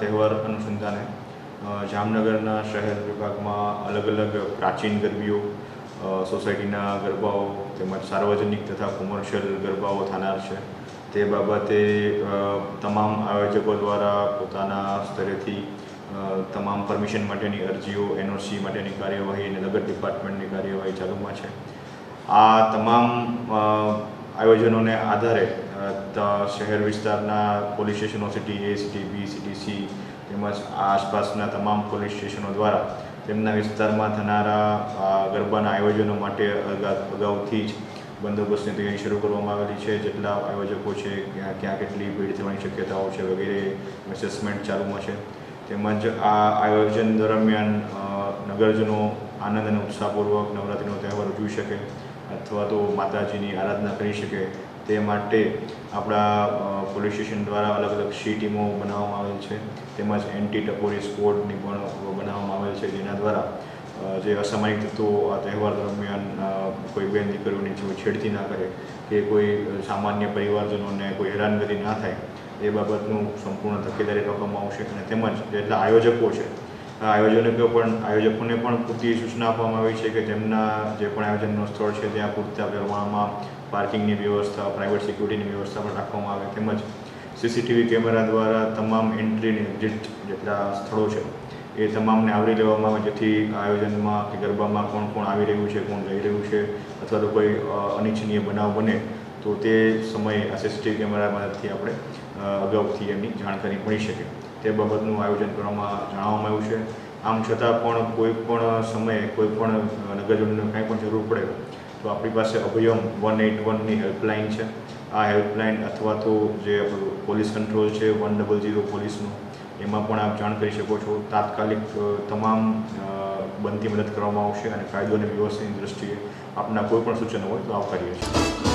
તહેવાર અનુસંધાને જામનગરના શહેર વિભાગમાં અલગ અલગ પ્રાચીન ગરબીઓ સોસાયટીના ગરબાઓ તેમજ સાર્વજનિક તથા કોમર્શિયલ ગરબાઓ થનાર છે. તે બાબતે તમામ આયોજકો દ્વારા પોતાના સ્તરેથી તમામ પરમિશન માટેની અરજીઓ, એનઓસી માટેની કાર્યવાહી અને નગર ડિપાર્ટમેન્ટની કાર્યવાહી ચાલુમાં છે. આ તમામ આયોજનોને આધારે શહેર વિસ્તારના પોલીસ સ્ટેશનો, city A city B city C તેમજ આસપાસના તમામ પોલીસ સ્ટેશનો દ્વારા તેમના વિસ્તારમાં થનારા ગરબાના આયોજનો માટે અગાઉથી જ બંદોબસ્તની તૈયારી શરૂ કરવામાં આવેલી છે. જેટલા આયોજકો છે, ક્યાં ક્યાં કેટલી ભીડ થવાની શક્યતાઓ છે વગેરે એસેસમેન્ટ ચાલુમાં છે. તેમજ આ આયોજન દરમિયાન નગરજનો આનંદ અને ઉત્સાહપૂર્વક નવરાત્રિનો તહેવાર ઉજવી શકે અથવા તો માતાજીની આરાધના કરી શકે તે માટે આપણા પોલીસ સ્ટેશન દ્વારા અલગ અલગ સી ટીમો બનાવવામાં આવેલ છે. તેમજ એન્ટી ટપોરી સ્કોડની પણ બનાવવામાં આવેલ છે, જેના દ્વારા જે અસામાયિક તત્વો આ તહેવાર દરમિયાન કોઈ બેન દીકરીઓની કોઈ છેડતી ના કરે, કે કોઈ સામાન્ય પરિવારજનોને કોઈ હેરાનગતિ ના થાય, એ બાબતનું સંપૂર્ણ તકેદારી રાખવામાં આવશે. અને તેમજ જેટલા આયોજકો છે આયોજકો પણ આયોજકોને પણ પૂરતી સૂચના આપવામાં આવી છે કે તેમના જે પણ આયોજનનું સ્થળ છે ત્યાં પૂરતા પ્રમાણમાં પાર્કિંગની વ્યવસ્થા પ્રાઇવેટ સિક્યુરિટીની વ્યવસ્થા પણ રાખવામાં આવે તેમજ સીસીટીવી કેમેરા દ્વારા તમામ એન્ટ્રીની એક્ઝિટ જેટલા સ્થળો છે એ તમામને આવરી લેવામાં આવે, જેથી આયોજનમાં કે ગરબામાં કોણ કોણ આવી રહ્યું છે, કોણ જઈ રહ્યું છે અથવા તો કોઈ અનિચ્છનીય બનાવ બને તો તે સમયે આ સીસીટીવી કેમેરા મદદથી આપણે અગાઉથી એમની જાણકારી મળી શકે. તે બાબતનું આયોજન કરવામાં જણાવવામાં આવ્યું છે. આમ છતાં પણ કોઈ પણ સમયે કોઈ પણ નગરજનોને કાંઈ પણ જરૂર પડે તો આપણી પાસે અભયમ વન એટ વનની હેલ્પલાઇન છે. આ હેલ્પલાઇન અથવા તો જે પોલીસ કંટ્રોલ છે, વન ડબલ ઝીરો પોલીસનું, એમાં પણ આપ જાણ કરી શકો છો. તાત્કાલિક તમામ બનતી મદદ કરવામાં આવશે અને કાયદો અને વ્યવસ્થાની દ્રષ્ટિએ આપના કોઈ પણ સૂચનો હોય તો આવકારીએ છીએ.